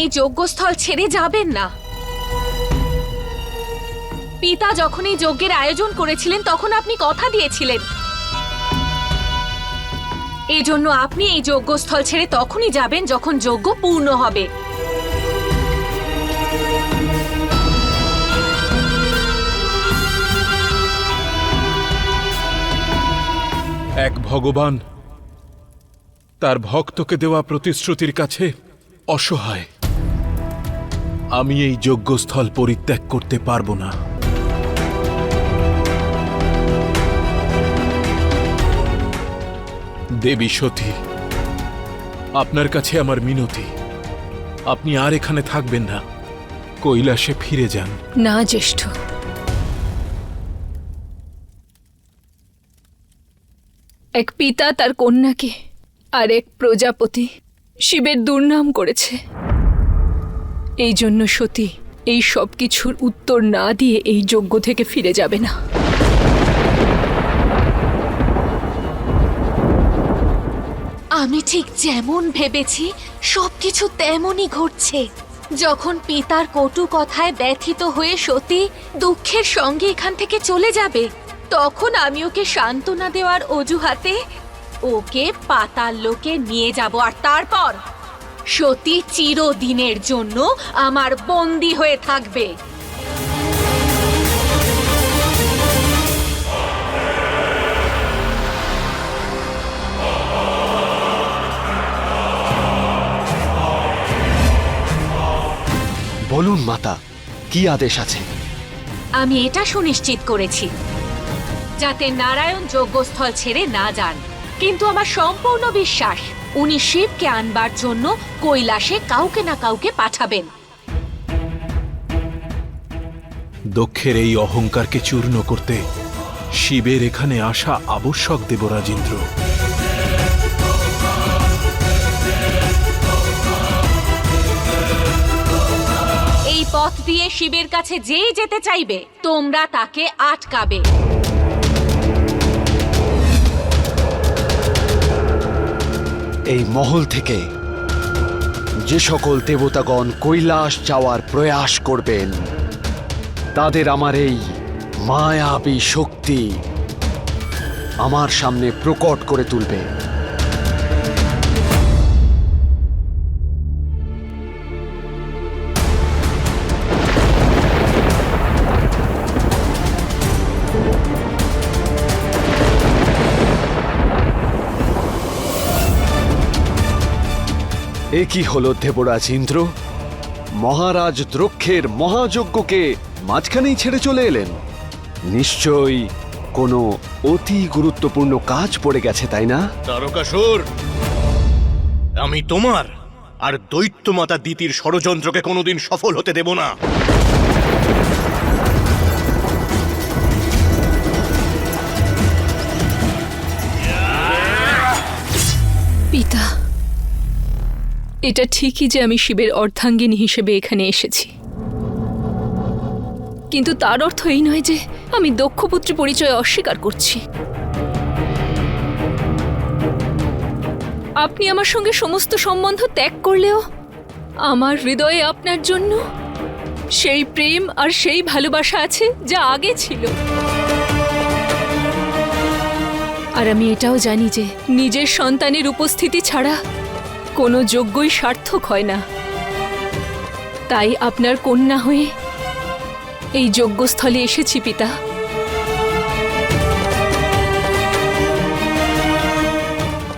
এই যজ্ঞস্থল ছেড়ে যাবেন না। পিতা যখন এই যজ্ঞের আয়োজন করেছিলেন, তখন আপনি কথা দিয়েছিলেন। এই জন্য আপনি এই যজ্ঞস্থল ছেড়ে তখনই যাবেন যখন যজ্ঞ পূর্ণ হবে। এক ভগবান, তার ভক্তকে দেওয়া প্রতিশ্রুতির কাছে অসহায়। আমি এই যজ্ঞস্থল পরিত্যাগ করতে পারব না। দেবী সতী, আপনার কাছে আমার মিনতি। আপনি আর এখানে থাকবেন না। কৈলাসে ফিরে যান। না, জ্যেষ্ঠ। এক পিতা তার কন্যাকে আর এক প্রজাপতি শিবের দুর্নাম করেছে। এই জন্য সতী, এই সব কিছুর উত্তর না দিয়ে এই যজ্ঞ থেকে ফিরে যাবে না। আমি ঠিক যেমন ভেবেছি, সবকিছু তেমনই ঘটছে। যখন পিতার কটু কথায় ব্যথিত হয়ে সতী দুঃখের সঙ্গে এখান থেকে চলে যাবে, তখন আমি ওকে সান্ত্বনা দেওয়ার অজুহাতে ওকে পাতাল লোকে নিয়ে যাব আর তারপর সতী চিরদিনের জন্য আমার বন্দি হয়ে থাকবে। বলুন মাতা কি আদেশ আছে? আমি এটা সুনিশ্চিত করেছি যাতে নারায়ণ যজ্ঞস্থল ছেড়ে না যান। কিন্তু আমার সম্পূর্ণ বিশ্বাস উনি শিবকে আনবার জন্য কৈলাসে কাউকে না কাউকে পাঠাবেন। দক্ষের এই অহংকারকে চূর্ণ করতে শিবের এখানে আসা আবশ্যক দেবরাজেন্দ্র। এই পথ দিয়ে শিবের কাছে যেই যেতে চাইবে তোমরা তাকে আটকাবে। এই মহল থেকে যে সকল দেবতাগণ কৈলাস যাওয়ার প্রয়াস করবেন, তাদের আমার এই মায়াবী শক্তি আমার সামনে প্রকট করে তুলবে। এ কি হলো দেবরাজ ইন্দ্র। মহারাজ দ্রক্ষের মহাযজ্ঞকে মাঝখানেই ছেড়ে চলে এলেন। নিশ্চয়ই কোনো অতি গুরুত্বপূর্ণ কাজ পড়ে গেছে, তাই না? তারকাসুর, আমি তোমার আর দৈত্যমাতা দিতির ষড়যন্ত্রকে কোনোদিন সফল হতে দেব না। এটা ঠিকই যে আমি শিবের অর্ধাঙ্গিনী হিসেবে এখানে এসেছি। কিন্তু তার অর্থ এই নয় যে আমি দক্ষপুত্র পরিচয় অস্বীকার করছি। আপনি আমার সঙ্গে সমস্ত সম্বন্ধ ত্যাগ করলেও আমার হৃদয়ে আপনার জন্য সেই প্রেম আর সেই ভালোবাসা আছে যা আগে ছিল। আর আমি এটাও জানি যে নিজের সন্তানের উপস্থিতি ছাড়া কোনো যোগ্যই সার্থক হয় না। তাই আপনার কন্যা হয়ে এই যজ্ঞস্থলে এসেছি, পিতা।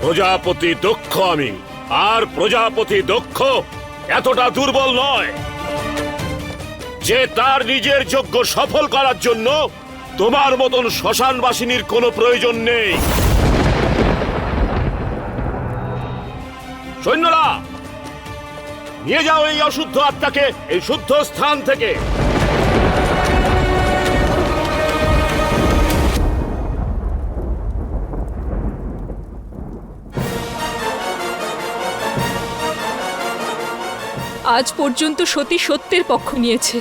প্রজাপতি দক্ষ আমি, আর প্রজাপতি দক্ষ এতটা দুর্বল নয়। যে তার নিজের যোগ্য সফল করার জন্য তোমার মতন শ্মশানবাসিনীর কোনো প্রয়োজন নেই। সৈন্যরা, নিয়ে যাও এই অশুদ্ধ আত্মাকে এই শুদ্ধ স্থান থেকে। আজ পর্যন্ত সতী সত্যের পক্ষ নিয়েছে।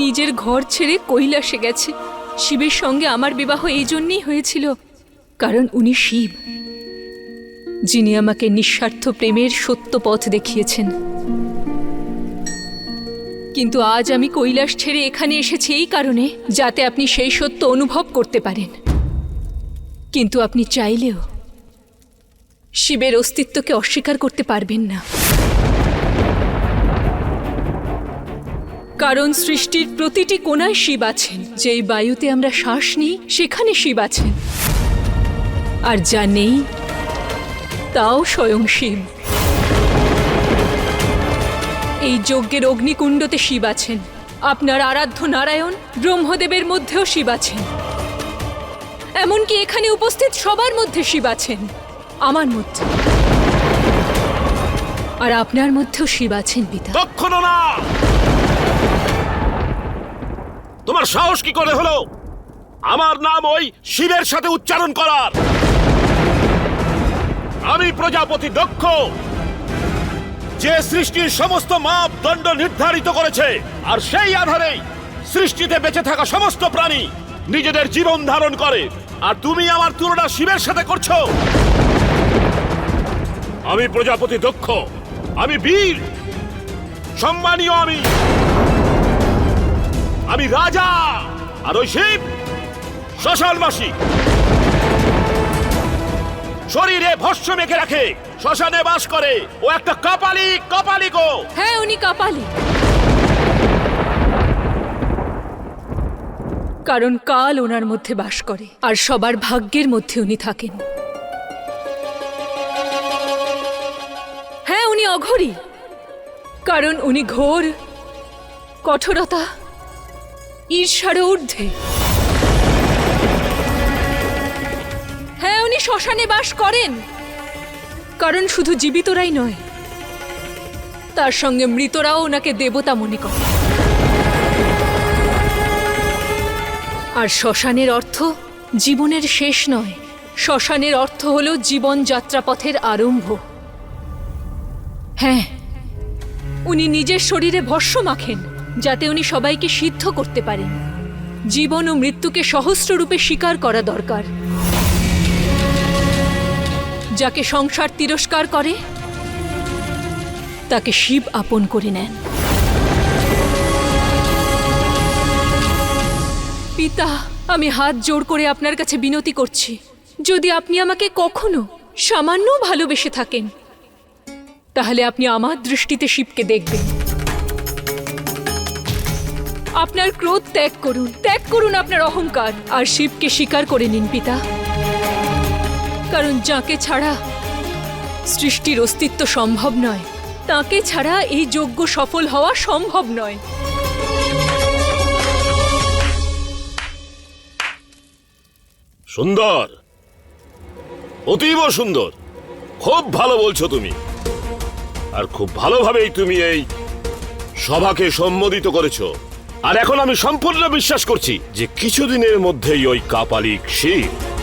নিজের ঘর ছেড়ে কৈলাসে গেছে। শিবের সঙ্গে আমার বিবাহ এই জন্যই হয়েছিল, কারণ উনি শিব। যিনি আমাকে নিঃস্বার্থ প্রেমের সত্য পথ দেখিয়েছেন। কিন্তু আজ আমি কৈলাস ছেড়ে এখানে এসেছি এই কারণে, যাতে আপনি সেই সত্য অনুভব করতে পারেন। কিন্তু আপনি চাইলেও শিবের অস্তিত্বকে অস্বীকার করতে পারবেন না। কারণ সৃষ্টির প্রতিটি কোনায় শিব আছেন। যেই বায়ুতে আমরা শ্বাস নিই, সেখানে শিব আছেন। আর যা নেই তাও স্বয়ং শিব। এই যজ্ঞের অগ্নিকুণ্ডতে শিব আছেন। আপনার আরাধ্য নারায়ণ ব্রহ্মদেবের মধ্যেও শিব আছেন। এমনকি এখানে উপস্থিত সবার মধ্যে শিব আছেন। আমার মধ্যে। আর আপনার মধ্যেও শিব আছেন, পিতা। না! তোমার সাহস কি করে হলো? আমার নাম ওই শিবের সাথে উচ্চারণ করার। আমি প্রজাপতি দক্ষ, যে সৃষ্টির সমস্ত মাপদণ্ড নির্ধারিত করেছে, আর সেই আধারেই সৃষ্টিতে বেঁচে থাকা সমস্ত প্রাণী নিজেদের জীবন ধারণ করে। আর তুমি আমার তুলনা শিবের সাথে করছ। আমি প্রজাপতি দক্ষ, আমি বীর, সম্মানীয় আমি। আমি রাজা, আর ওই শিব, শ্মশানবাসী। শরীরে ভস্য মেখে রাখে। শ্মশানে বাস করে। ও একটা কপালি কপালি গো। হ্যাঁ উনি কপালি। কারণ কাল ওনার মধ্যে বাস করে, আর সবার ভাগ্যের মধ্যে উনি থাকেন। হ্যাঁ উনি অঘরী। কারণ উনি ঘোর, কঠোরতা, ঈর্ষার ঊর্ধ্বে। উনি শ্মশানে বাস করেন? কারণ শুধু জীবিতরাই নয়, তার সঙ্গে মৃতরাও ওনাকে দেবতা মনে করে। আর শ্মশানের অর্থ জীবনের শেষ নয়, শ্মশানের অর্থ হল জীবন যাত্রাপথের আরম্ভ। হ্যাঁ উনি নিজের শরীরে ভস্য মাখেন, যাতে উনি সবাইকে সিদ্ধ করতে পারেন। জীবন ও মৃত্যুকে সহস্র রূপে স্বীকার করা দরকার। যাকে সংসার তিরস্কার করে, তাকে শিব আপন করে নেন। পিতা, আমি হাত জোড় করে আপনার কাছে বিনতি করছি। যদি আপনি আমাকে কখনো সামান্য ভালোবেসে থাকেন, তাহলে আপনি আমার দৃষ্টিতে শিবকে দেখবেন। আপনার ক্রোধ ত্যাগ করুন ত্যাগ করুন আপনার অহংকার, আর শিবকে স্বীকার করে নিন, পিতা। কারণ যাকে ছাড়া সৃষ্টির অস্তিত্ব সম্ভব নয়, তাকে ছাড়া এই যজ্ঞ সফল হওয়া সম্ভব নয়। সুন্দর। অতীব সুন্দর। খুব ভালো বলছো তুমি। আর খুব ভালোভাবেই তুমি এই সভাকে সম্মোদিত করেছ। আর এখন আমি সম্পূর্ণ বিশ্বাস করছি যে কিছুদিনের মধ্যেই ওই কাপালিক শিব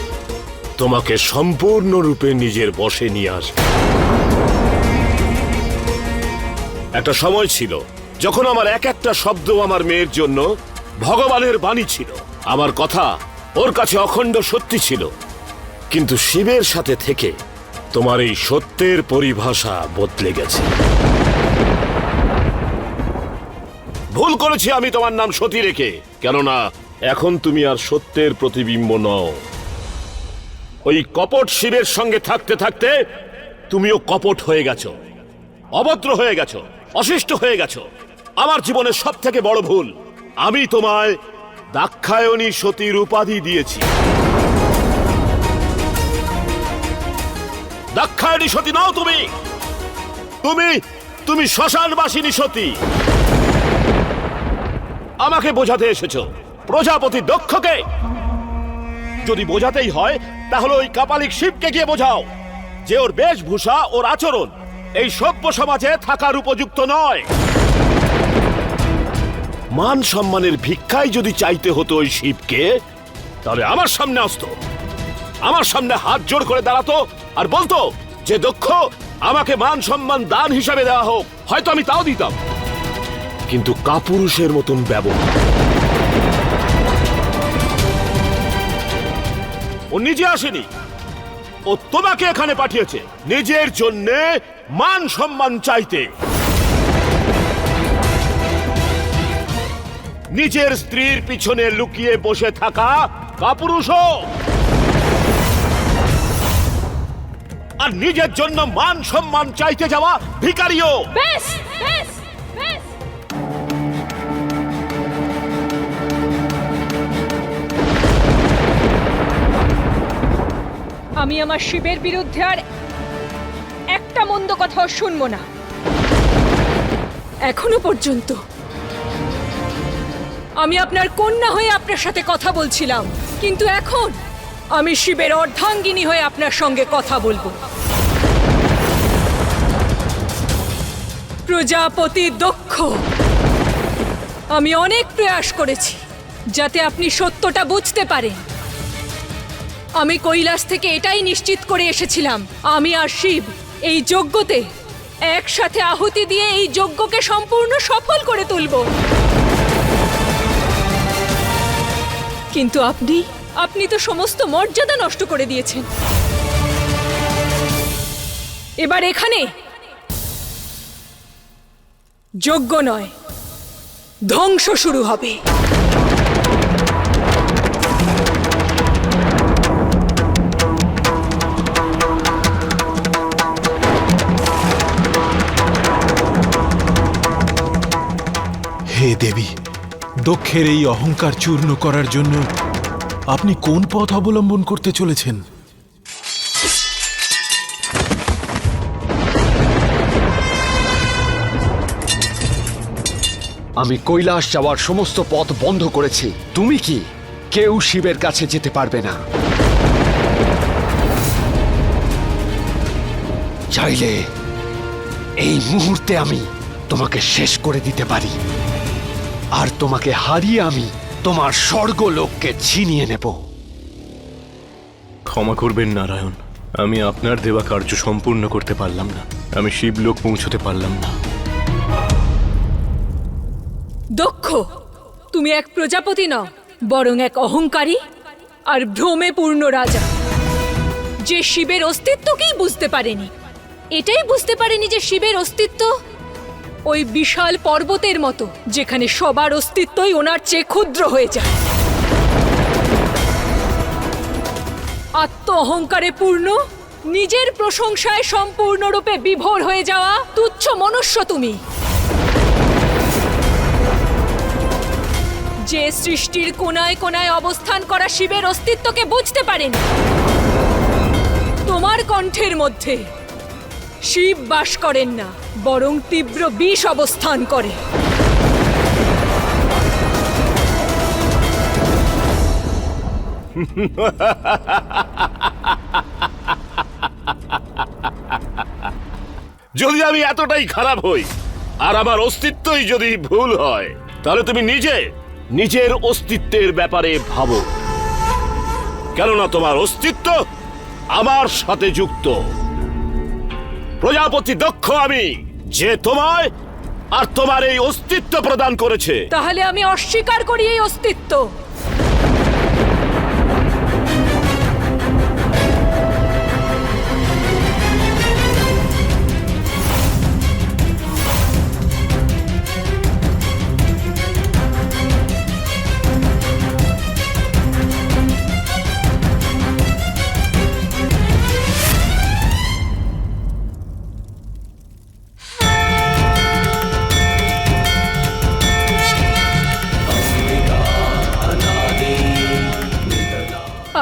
তোমাকে সম্পূর্ণরূপে নিজের বশে নিয়ে আসবে। একটা সময় ছিল, যখন আমার এক একটা শব্দ আমার মেয়ের জন্য ভগবানের বাণী ছিল। আমার কথা ওর কাছে অখণ্ড সত্যি ছিল। কিন্তু শিবের সাথে থেকে তোমার এই সত্যের পরিভাষা বদলে গেছে। ভুল করেছি আমি তোমার নাম সতী রেখে, কেননা এখন তুমি আর সত্যের প্রতিবিম্ব নও। ওই কপট শিবের সঙ্গে থাকতে থাকতে তুমিও কপট হয়ে গেছো, অভদ্র হয়ে গেছো, অশিষ্ট হয়ে গেছো। আমার জীবনের সব থেকে বড় ভুল, আমি তোমায় দাক্ষায়ণী সতীর উপাধি দিয়েছি। দাক্ষায়ণী সতী নাও তুমি! তুমি তুমি শ্মশানবাসিনী সতী! আমাকে বোঝাতে এসেছ, প্রজাপতি দক্ষকে! যদি বোঝাতেই হয় তাহলে ওই কাপালিক শিবকে গিয়ে বোঝাও যে ওর বেশভূষা, ওর আচরণ এই সভ্য সমাজে থাকার উপযুক্ত নয়। মান সম্মানের ভিক্ষাই যদি চাইতে হতো ওই শিবকে, তাহলে আমার সামনে আসতো। আমার সামনে হাত জোড় করে দাঁড়াতো আর বলতো যে দক্ষ আমাকে মান সম্মান দান হিসাবে দেওয়া হোক, হয়তো আমি তাও দিতাম। কিন্তু কাপুরুষের মতন ব্যবহার। ও নিজে আসেনি। ও তোমাকে এখানে পাঠিয়েছে। নিজের জন্যে মান সম্মান চাইতে। নিজের স্ত্রীর পিছনে লুকিয়ে বসে থাকা কাপুরুষও। আর নিজের জন্য মান সম্মান চাইতে যাওয়া ভিকারিও। ব্যাস ব্যাস আমি আমার শিবের বিরুদ্ধে আর একটা মন্দ কথাও শুনব না। এখনও পর্যন্ত আমি আপনার কন্যা হয়ে আপনার সাথে কথা বলছিলাম, কিন্তু এখন আমি শিবের অর্ধাঙ্গিনী হয়ে আপনার সঙ্গে কথা বলব। প্রজাপতি দক্ষ, আমি অনেক প্রয়াস করেছি, যাতে আপনি সত্যটা বুঝতে পারেন। আমি কৈলাস থেকে এটাই নিশ্চিত করে এসেছিলাম, আমি আর শিব এই যজ্ঞতে একসাথে আহুতি দিয়ে এই যজ্ঞকে সম্পূর্ণ সফল করে তুলব। কিন্তু আপনি আপনি তো সমস্ত মর্যাদা নষ্ট করে দিয়েছেন। এবার এখানে যোগ্য নয়, ধ্বংস শুরু হবে। দেবী দক্ষের এই অহংকার চূর্ণ করার জন্য আপনি কোন পথ অবলম্বন করতে চলেছেন? আমি কৈলাস যাওয়ার সমস্ত পথ বন্ধ করেছি। তুমি কি? কেউ শিবের কাছে যেতে পারবে না। চাইলে এই মুহূর্তে আমি তোমাকে শেষ করে দিতে পারি। আর তোমাকে হারিয়ে আমি তোমার স্বর্গলোককে ছিনিয়ে নেব। ক্ষমা করবেন নারায়ণ আমি আপনার দেওয়া কার্য সম্পূর্ণ করতে পারলাম না। আমি শিবলোক পৌঁছতে পারলাম না। দক্ষ তুমি এক প্রজাপতি নও বরং এক অহংকারী আর ভ্রমে পূর্ণ রাজা। যে শিবের অস্তিত্বকেই বুঝতে পারেনি এটাই বুঝতে পারেনি যে শিবের অস্তিত্ব ওই বিশাল পর্বতের মতো, যেখানে সবার অস্তিত্বই ওনার চেয়ে ক্ষুদ্র হয়ে যায়। আত্ম অহংকারে পূর্ণ, নিজের প্রশংসায় সম্পূর্ণরূপে বিভোর হয়ে যাওয়া তুচ্ছ মনুষ্য তুমি। যে সৃষ্টির কোনায় কোনায় অবস্থান করা শিবের অস্তিত্বকে বুঝতে পারেন। তোমার কণ্ঠের মধ্যে শিব বাস করেন না, বরং তীব্র বিষ অবস্থান করে। যদি আমি এতটাই খারাপ হই, আর আমার অস্তিত্বই যদি ভুল হয়, তাহলে তুমি নিজে, নিজের অস্তিত্বের ব্যাপারে ভাবো। কেননা তোমার অস্তিত্ব আমার সাথে যুক্ত। প্রজাপতি দক্ষ আমি, যে তোমায় আর তোমার এই অস্তিত্ব প্রদান করেছে। তাহলে আমি অস্বীকার করি এই অস্তিত্ব।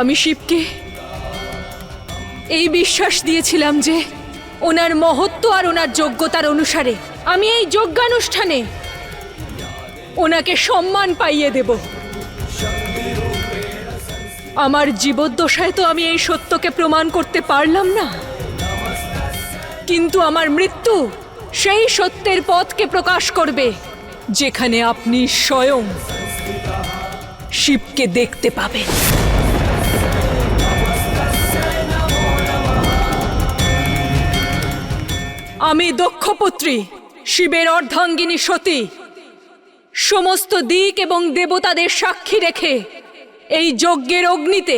আমি শিবকে। এই বিশ্বাস দিয়েছিলাম যে ওনার মহত্ব আর ওনার যোগ্যতার অনুসারে আমি এই যজ্ঞানুষ্ঠানে ওনাকে সম্মান পাইয়ে দেব। আমার জীবদ্দশায় তো আমি এই সত্যকে প্রমাণ করতে পারলাম না। কিন্তু আমার মৃত্যু সেই সত্যের পথকে প্রকাশ করবে যেখানে আপনি স্বয়ং শিবকে দেখতে পাবেন। আমি দক্ষপুত্রী শিবের অর্ধাঙ্গিনী সতী। সমস্ত দিক এবং দেবতাদের সাক্ষী রেখে এই যজ্ঞের অগ্নিতে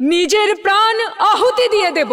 নিজের প্রাণ আহুতি দিয়ে দেব।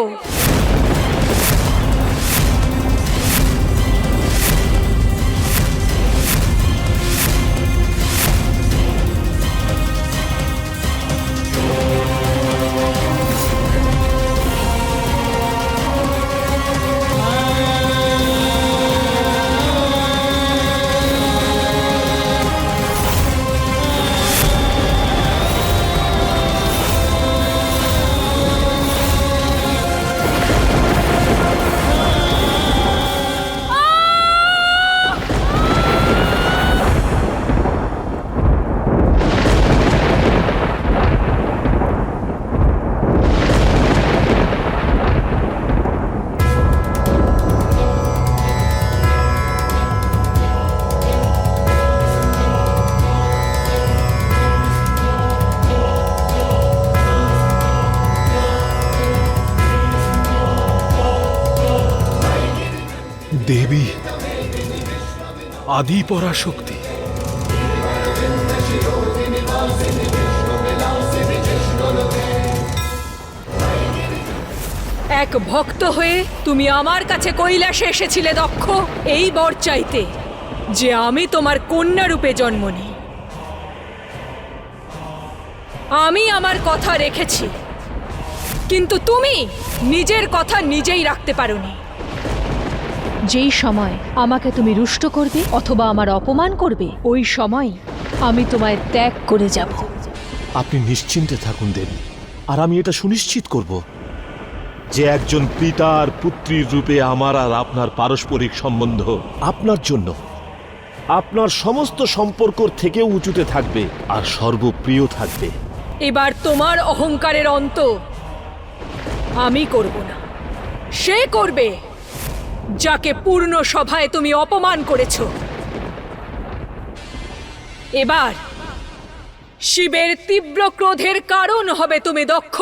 দেবী, আদি পরাশক্তি। এক ভক্ত হয়ে তুমি আমার কাছে কৈলাসে এসেছিলে দক্ষ। এই বর চাইতে যে আমি তোমার কন্যা রূপে জন্ম নিই। আমি আমার কথা রেখেছি, কিন্তু তুমি নিজের কথা নিজেই রাখতে পারোনি। যেই সময় আমাকে তুমি রুষ্ট করবে অথবা আমার অপমান করবে ওই সময় আমি তোমায় ত্যাগ করে যাব। আপনি নিশ্চিন্তে থাকুন দেবী আর আমি এটা সুনিশ্চিত করব যে একজন পিতা আর পুত্রীর রূপে আমার আর আপনার পারস্পরিক সম্বন্ধ আপনার জন্য। আপনার সমস্ত সম্পর্কর থেকে উঁচুতে থাকবে আর সর্বপ্রিয় থাকবে। এবার তোমার অহংকারের অন্ত আমি করব না। সে করবে। যাকে পূর্ণ সভায় তুমি অপমান করেছ। এবার, শিবের তীব্র ক্রোধের কারণ হবে তুমি দক্ষ।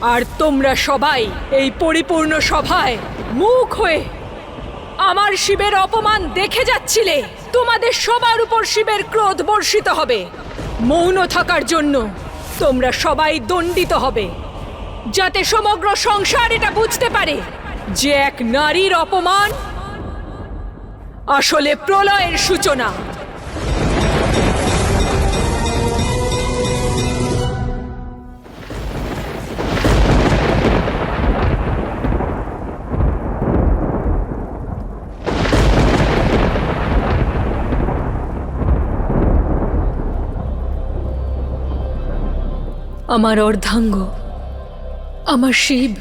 আর তোমরা সবাই এই পরিপূর্ণ সভায় মুখ হয়ে আমার শিবের অপমান দেখে যাচ্ছিলে। তোমাদের সবার উপর শিবের ক্রোধ বর্ষিত হবে। মৌন থাকার জন্য তোমরা সবাই দণ্ডিত হবে। যাতে সমগ্র সংসার এটা বুঝতে পারে যে এক নারীর অপমান আসলে প্রলয়ের সূচনা। আমার অর্ধাঙ্গ আমার শিব।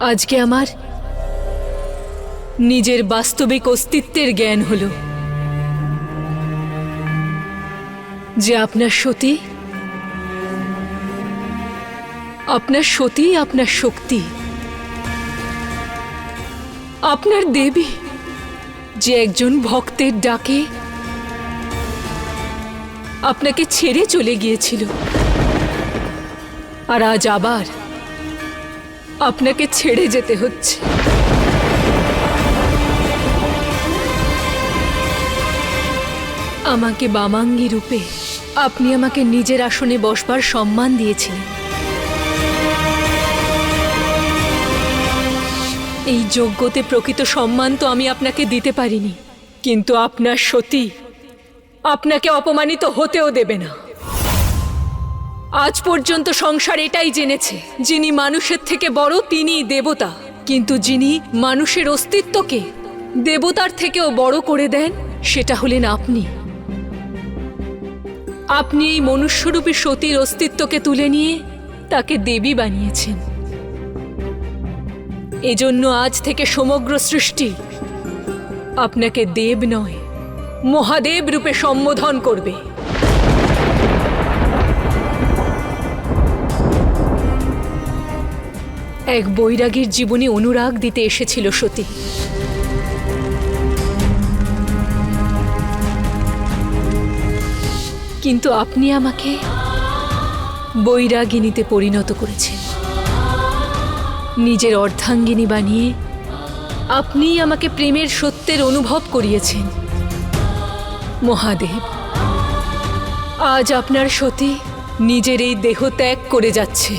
আজকে আমার নিজের বাস্তবিক অস্তিত্বের জ্ঞান হলো। যে আপনার সতী আপনার সতী, আপনার শক্তি, আপনার দেবী, যে একজন ভক্তের ডাকে আপনাকে ছেড়ে চলে গিয়েছিল। আর আজ আবার আপনাকে ছেড়ে যেতে হচ্ছে। আমাকে বামাঙ্গি রূপে আপনি আমাকে নিজের আসনে বসবার সম্মান দিয়েছিলেন। এই যোগ্যতে প্রকৃত সম্মান তো আমি আপনাকে দিতে পারিনি, কিন্তু আপনার সতী আপনাকে অপমানিত হতেও দেবে না। আজ পর্যন্ত সংসার এটাই জেনেছে, যিনি মানুষের থেকে বড় তিনিই দেবতা। কিন্তু যিনি মানুষের অস্তিত্বকে দেবতার থেকেও বড় করে দেন, সেটা হলেন আপনি। আপনি এই মনুষ্যরূপী সতীর অস্তিত্বকে তুলে নিয়ে তাকে দেবী বানিয়েছেন। এজন্য আজ থেকে সমগ্র সৃষ্টি আপনাকে দেব নয়, মহাদেব রূপে সম্বোধন করবে। এক বৈরাগীর জীবনে অনুরাগ দিতে এসেছিল সতী। কিন্তু আপনি আমাকে বৈরাগিনীতে পরিণত করেছেন। নিজের অর্ধাঙ্গিনী বানিয়ে আপনি আমাকে প্রেমের সত্যের অনুভব করিয়েছেন। মহাদেব, আজ আপনার সতী নিজের এই দেহ ত্যাগ করে যাচ্ছে।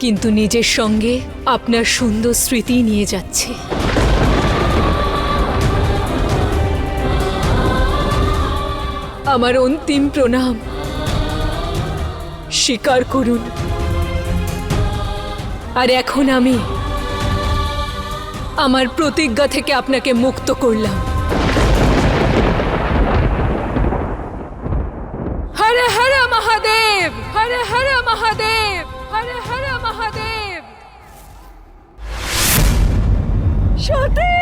কিন্তু নিজের সঙ্গে আপনার সুন্দর স্মৃতি নিয়ে যাচ্ছে। আমার অন্তিম প্রণাম। স্বীকার করুন। আর এখন আমি আমার প্রতিজ্ঞা থেকে আপনাকে মুক্ত করলাম। হর হর মহাদেব! হর হর মহাদেব! মহাদেব! সতী!